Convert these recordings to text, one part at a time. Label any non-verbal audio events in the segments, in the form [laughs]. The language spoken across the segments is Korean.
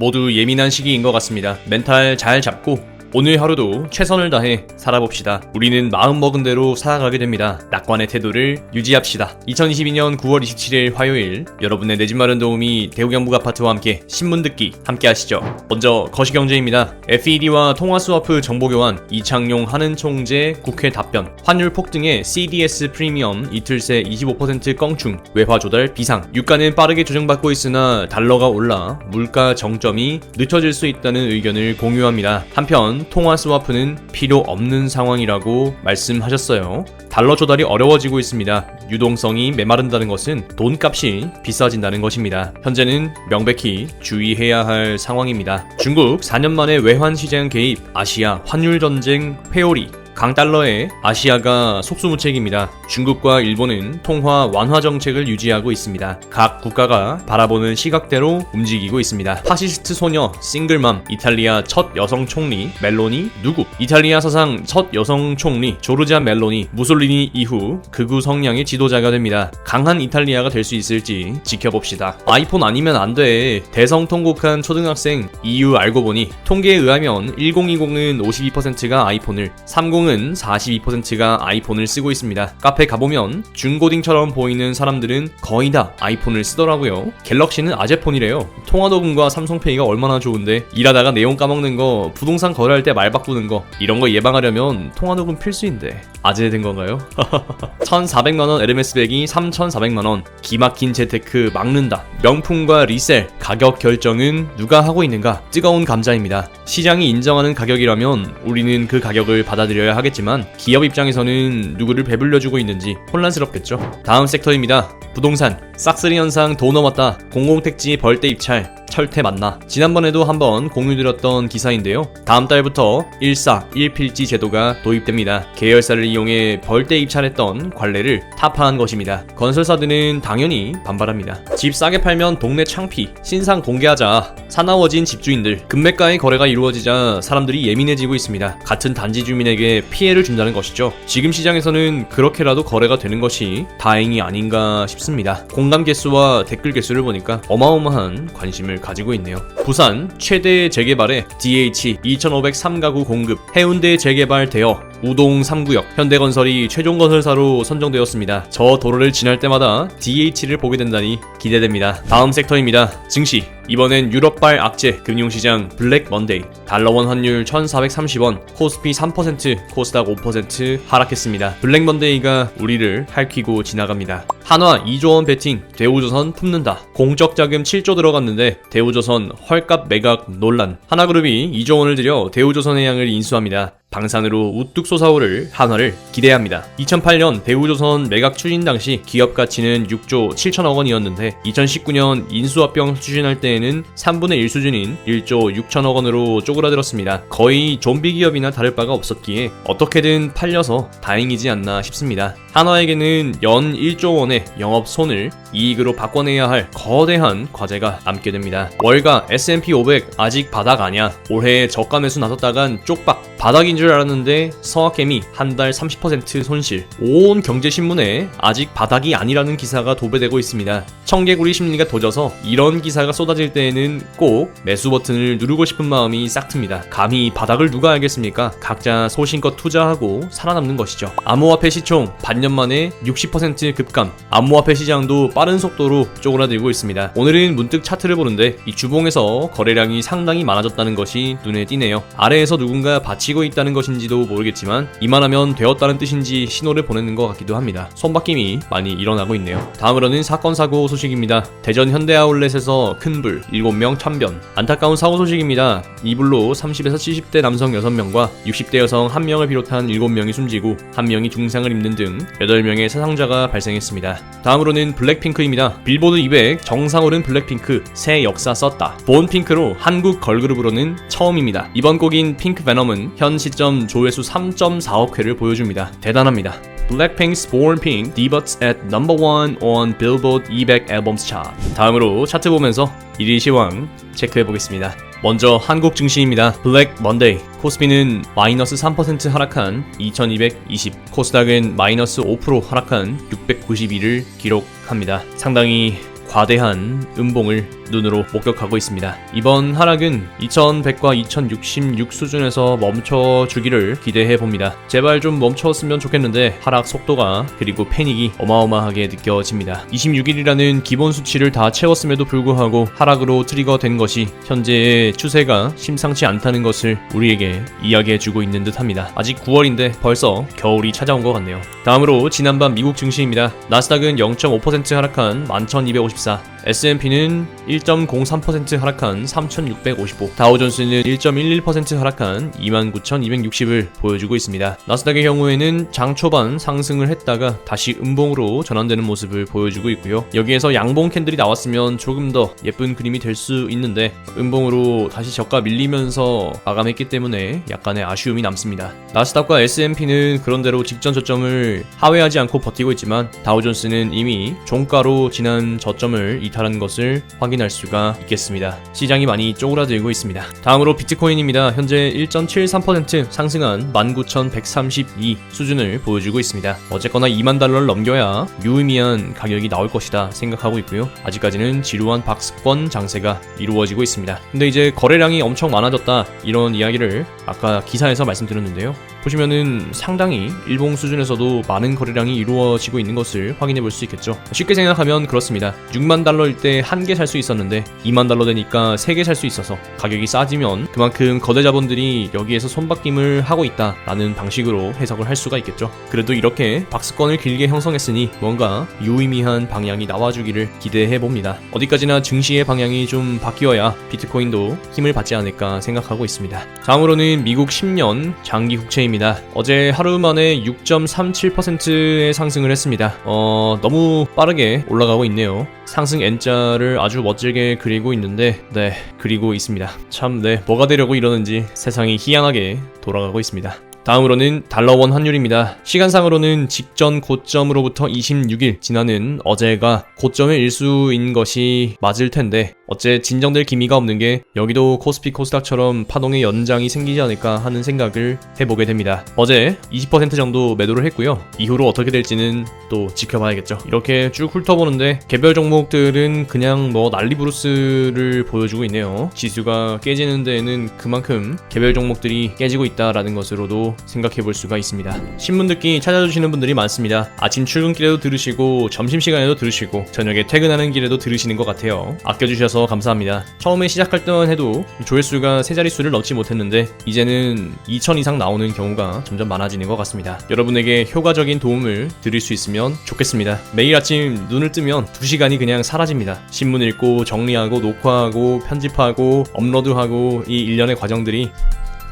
모두 예민한 시기인 것 같습니다. 멘탈 잘 잡고 오늘 하루도 최선을 다해 살아봅시다. 우리는 마음먹은 대로 살아가게 됩니다. 낙관의 태도를 유지합시다. 2022년 9월 27일 화요일 여러분의 내 집 마련 도우미 대우경북 아파트와 함께 신문 듣기 함께 하시죠. 먼저 거시경제입니다. FED와 통화 스와프 정보 교환, 이창용 하는 총재 국회 답변, 환율 폭등에 CDS 프리미엄 이틀 새 25% 껑충, 외화 조달 비상, 유가는 빠르게 조정받고 있으나 달러가 올라 물가 정점이 늦춰질 수 있다는 의견을 공유합니다. 한편 통화 스와프는 필요 없는 상황이라고 말씀하셨어요. 달러 조달이 어려워지고 있습니다. 유동성이 메마른다는 것은 돈값이 비싸진다는 것입니다. 현재는 명백히 주의해야 할 상황입니다. 중국 4년 만에 외환 시장 개입, 아시아 환율 전쟁 회오리, 강달러의 아시아가 속수무책입니다. 중국과 일본은 통화 완화 정책을 유지하고 있습니다. 각 국가가 바라보는 시각대로 움직이고 있습니다. 파시스트 소녀 싱글맘 이탈리아 첫 여성 총리 멜로니 누구? 이탈리아 사상 첫 여성 총리 조르자 멜로니 무솔리니 이후 극우 성향의 지도자가 됩니다. 강한 이탈리아가 될 수 있을지 지켜봅시다. 아이폰 아니면 안 돼. 대성 통곡한 초등학생 EU 알고 보니 통계에 의하면 1020은 52%가 아이폰을 30은 42%가 아이폰을 쓰고 있습니다. 카페 가보면 중고딩처럼 보이는 사람들은 거의 다 아이폰을 쓰더라고요. 갤럭시는 아재폰이래요. 통화도금과 삼성페이가 얼마나 좋은데 일하다가 내용 까먹는 거, 부동산 거래할 때 말 바꾸는 거 이런 거 예방하려면 통화도금 필수인데 아재된 건가요? [laughs] 1,400만원 에르메스백이 3,400만원 기막힌 재테크 막는다. 명품과 리셀 가격 결정은 누가 하고 있는가? 뜨거운 감자입니다. 시장이 인정하는 가격이라면 우리는 그 가격을 받아들여야 하겠지만 기업 입장에서는 누구를 배불려주고 있는지 혼란스럽겠죠. 다음 섹터입니다. 부동산 싹쓸이 현상 돈 넘었다 공공택지 벌떼 입찰 철퇴 맞나? 지난번에도 한번 공유드렸던 기사인데요. 다음 달부터 1사 1필지 제도가 도입됩니다. 계열사를 이용해 벌떼 입찰했던 관례를 타파한 것입니다. 건설사들은 당연히 반발합니다. 집 싸게 팔면 동네 창피 신상 공개하자 사나워진 집주인들. 금매가의 거래가 이루어지자 사람들이 예민해지고 있습니다. 같은 단지 주민에게 피해를 준다는 것이죠. 지금 시장에서는 그렇게라도 거래가 되는 것이 다행이 아닌가 싶습니다. 공감 개수와 댓글 개수를 보니까 어마어마한 관심을 가지고 있네요. 부산 최대 재개발에 DH 2503가구 공급, 해운대 재개발되어 우동 3구역, 현대건설이 최종 건설사로 선정되었습니다. 저 도로를 지날 때마다 DH를 보게 된다니 기대됩니다. 다음 섹터입니다. 증시. 이번엔 유럽발 악재, 금융시장 블랙 먼데이, 달러원 환율 1430원, 코스피 3%, 코스닥 5% 하락했습니다. 블랙 먼데이가 우리를 핥히고 지나갑니다. 한화 2조원 베팅, 대우조선 품는다. 공적 자금 7조 들어갔는데 대우조선 헐값 매각 논란. 하나그룹이 2조원을 들여 대우조선의 양을 인수합니다. 방산으로 우뚝 솟아오를 한화를 기대합니다. 2008년 대우조선 매각 추진 당시 기업 가치는 6조 7천억 원이었는데 2019년 인수합병 추진할 때 에는 3분의 1 수준인 1조 6천억 원으로 쪼그라들었습니다. 거의 좀비 기업이나 다를 바가 없었기에 어떻게든 팔려서 다행이지 않나 싶습니다. 한화에게는 연 1조 원의 영업 손을 이익으로 바꿔내야 할 거대한 과제가 남게 됩니다. 월가 S&P 500 아직 바닥 아니야. 올해 저가 매수 나섰다간 쪽박 바닥인 줄 알았는데 서학개미 한 달 30% 손실. 온 경제신문에 아직 바닥이 아니라는 기사가 도배되고 있습니다. 청개구리 심리가 도져서 이런 기사가 쏟아 질 때에는 꼭 매수 버튼을 누르고 싶은 마음이 싹 틉니다. 감히 바닥을 누가 알겠습니까? 각자 소신껏 투자하고 살아남는 것이죠. 암호화폐 시총 반년 만에 60% 급감. 암호화폐 시장도 빠른 속도로 쪼그라들고 있습니다. 오늘은 문득 차트를 보는데 이 주봉에서 거래량이 상당히 많아졌다는 것이 눈에 띄네요. 아래에서 누군가 받치고 있다는 것인지도 모르겠지만 이만하면 되었다는 뜻인지 신호를 보내는 것 같기도 합니다. 손바뀜이 많이 일어나고 있네요. 다음으로는 사건 사고 소식입니다. 대전 현대 아울렛에서 큰 불 7명 참변. 안타까운 사고 소식입니다. 이 불로 30에서 70대 남성 6명과 60대 여성 1명을 비롯한 7명이 숨지고 1명이 중상을 입는 등 8명의 사상자가 발생했습니다. 다음으로는 블랙핑크입니다. 빌보드 200 정상 오른 블랙핑크 새 역사 썼다. 본 핑크로 한국 걸그룹으로는 처음입니다. 이번 곡인 핑크 베넘은 현 시점 조회수 3.4억 회를 보여줍니다. 대단합니다. Blackpink's Born Pink debuts at number one on Billboard 200 Albums Chart. 다음으로 차트 보면서 1위 시황 체크해 보겠습니다. 먼저 한국 증시입니다. 블랙 먼데이 코스피는 마이너스 3% 하락한 2220, 코스닥은 마이너스 5% 하락한 692를 기록합니다. 상당히 과대한 음봉을 눈으로 목격하고 있습니다. 이번 하락은 2100과 2066 수준에서 멈춰 주기를 기대해 봅니다. 제발 좀 멈췄으면 좋겠는데 하락 속도가 그리고 패닉이 어마어마하게 느껴집니다. 26일이라는 기본 수치를 다 채웠음에도 불구하고 하락으로 트리거된 것이 현재의 추세가 심상치 않다는 것을 우리에게 이야기해 주고 있는 듯합니다. 아직 9월인데 벌써 겨울이 찾아온 것 같네요. 다음으로 지난밤 미국 증시입니다. 나스닥은 0.5% 하락한 11,254, S&P는 1.03% 하락한 3,655, 다우존스는 1.11% 하락한 29,260을 보여주고 있습니다. 나스닥의 경우에는 장 초반 상승을 했다가 다시 음봉으로 전환되는 모습을 보여주고 있고요. 여기에서 양봉 캔들이 나왔으면 조금 더 예쁜 그림이 될 수 있는데 음봉으로 다시 저가 밀리면서 마감했기 때문에 약간의 아쉬움이 남습니다. 나스닥과 S&P는 그런대로 직전 저점을 하회하지 않고 버티고 있지만 다우존스는 이미 종가로 지난 저점을 이탈한 것을 확인할 수가 있겠습니다. 시장이 많이 쪼그라들고 있습니다. 다음으로 비트코인입니다. 현재 1.73% 상승한 19,132 수준을 보여주고 있습니다. 어쨌거나 2만 달러를 넘겨야 유의미한 가격이 나올 것이다 생각하고 있고요. 아직까지는 지루한 박스권 장세가 이루어지고 있습니다. 근데 이제 거래량이 엄청 많아졌다 이런 이야기를 아까 기사에서 말씀드렸는데요. 보시면은 상당히 일봉 수준에서도 많은 거래량이 이루어지고 있는 것을 확인해 볼 수 있겠죠. 쉽게 생각하면 그렇습니다. 6만 달러일 때 한 개 살 수 있었는데 2만 달러 되니까 3개 살 수 있어서 가격이 싸지면 그만큼 거대 자본들이 여기에서 손바뀜을 하고 있다라는 방식으로 해석을 할 수가 있겠죠. 그래도 이렇게 박스권을 길게 형성했으니 뭔가 유의미한 방향이 나와주기를 기대해 봅니다. 어디까지나 증시의 방향이 좀 바뀌어야 비트코인도 힘을 받지 않을까 생각하고 있습니다. 다음으로는 미국 10년 장기 국채입니다. 어제 하루 만에 6.37%의 상승을 했습니다. 어, 너무 빠르게 올라가고 있네요. 상승 N자를 아주 멋지게 그리고 있는데, 네, 그리고 있습니다. 참, 네, 뭐가 되려고 이러는지 세상이 희한하게 돌아가고 있습니다. 다음으로는 달러원 환율입니다. 시간상으로는 직전 고점으로부터 26일 지나는 어제가 고점의 일수인 것이 맞을 텐데 어째 진정될 기미가 없는 게 여기도 코스피 코스닥처럼 파동의 연장이 생기지 않을까 하는 생각을 해보게 됩니다. 어제 20% 정도 매도를 했고요. 이후로 어떻게 될지는 또 지켜봐야겠죠. 이렇게 쭉 훑어보는데 개별 종목들은 그냥 뭐 난리브루스를 보여주고 있네요. 지수가 깨지는 데에는 그만큼 개별 종목들이 깨지고 있다라는 것으로도 생각해 볼 수가 있습니다. 신문 듣기 찾아주시는 분들이 많습니다. 아침 출근길에도 들으시고 점심시간에도 들으시고 저녁에 퇴근하는 길에도 들으시는 것 같아요. 아껴주셔서 감사합니다. 처음에 시작할 때만 해도 조회수가 세 자릿수를 넘지 못했는데 이제는 2천 이상 나오는 경우가 점점 많아지는 것 같습니다. 여러분에게 효과적인 도움을 드릴 수 있으면 좋겠습니다. 매일 아침 눈을 뜨면 2시간이 그냥 사라집니다. 신문 읽고 정리하고 녹화하고 편집하고 업로드하고 이 일련의 과정들이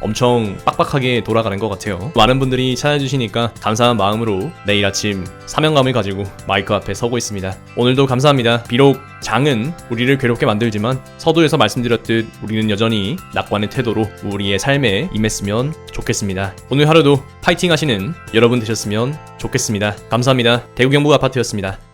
엄청 빡빡하게 돌아가는 것 같아요. 많은 분들이 찾아주시니까 감사한 마음으로 내일 아침 사명감을 가지고 마이크 앞에 서고 있습니다. 오늘도 감사합니다. 비록 장은 우리를 괴롭게 만들지만 서두에서 말씀드렸듯 우리는 여전히 낙관의 태도로 우리의 삶에 임했으면 좋겠습니다. 오늘 하루도 파이팅 하시는 여러분 되셨으면 좋겠습니다. 감사합니다. 대구 경북 아파트였습니다.